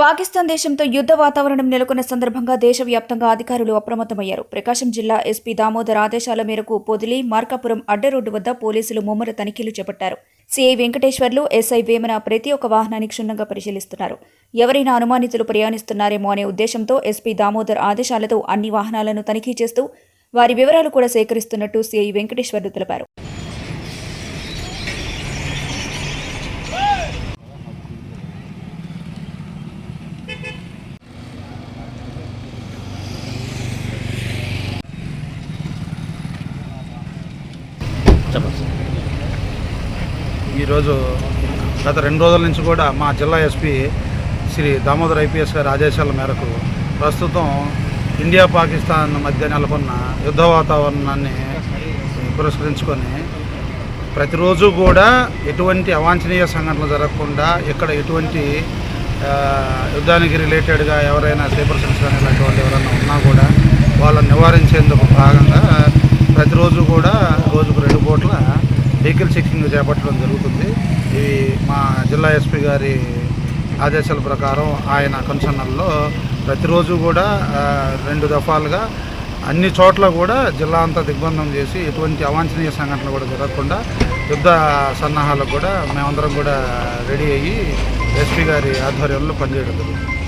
పాకిస్తాన్ దేశంతో యుద్ధ వాతావరణం నెలకొన్న సందర్భంగా దేశవ్యాప్తంగా అధికారులు అప్రమత్తమయ్యారు. ప్రకాశం జిల్లా ఎస్పీ దామోదర్ ఆదేశాల మేరకు పొదిలి మార్కాపురం అడ్డరోడ్డు వద్ద పోలీసులు ముమ్మర తనిఖీలు చేపట్టారు. సిఐ వెంకటేశ్వర్లు ఎస్ఐ వేమన ప్రతి ఒక్క వాహనాన్ని క్షుణ్ణంగా పరిశీలిస్తున్నారు. ఎవరైనా అనుమానితులు ప్రయాణిస్తున్నారేమో అనే ఉద్దేశంతో ఎస్పీ దామోదర్ ఆదేశాలతో అన్ని వాహనాలను తనిఖీ చేస్తూ వారి వివరాలు కూడా సేకరిస్తున్నట్టు సిఐ వెంకటేశ్వర్లు తెలిపారు. చెప్పండి. ఈరోజు గత రెండు రోజుల నుంచి కూడా మా జిల్లా ఎస్పీ శ్రీ దామోదర్ ఐపీఎస్ గారి ఆదేశాల మేరకు ప్రస్తుతం ఇండియా పాకిస్తాన్ మధ్య నెలకొన్న యుద్ధ వాతావరణాన్ని పురస్కరించుకొని ప్రతిరోజు కూడా ఎటువంటి అవాంఛనీయ సంఘటనలు జరగకుండా ఇక్కడ ఎటువంటి యుద్ధానికి రిలేటెడ్గా ఎవరైనా సైబర్ కానీ ఇలాంటి వాళ్ళు ఎవరైనా ఉన్నా కూడా వాళ్ళని నివారించేందుకు భాగంగా ప్రతిరోజు కూడా వెహికల్ చెకింగ్ చేపట్టడం జరుగుతుంది. ఇవి మా జిల్లా ఎస్పీ గారి ఆదేశాల ప్రకారం ఆయన కన్సర్నల్లో ప్రతిరోజు కూడా రెండు దఫాలుగా అన్ని చోట్ల కూడా జిల్లా అంతా దిగ్బంధం చేసి ఎటువంటి అవాంఛనీయ సంఘటనలు కూడా జరగకుండా యుద్ధ సన్నాహాలకు కూడా మేమందరం కూడా రెడీ అయ్యి ఎస్పీ గారి ఆధ్వర్యంలో పనిచేయడం జరుగుతుంది.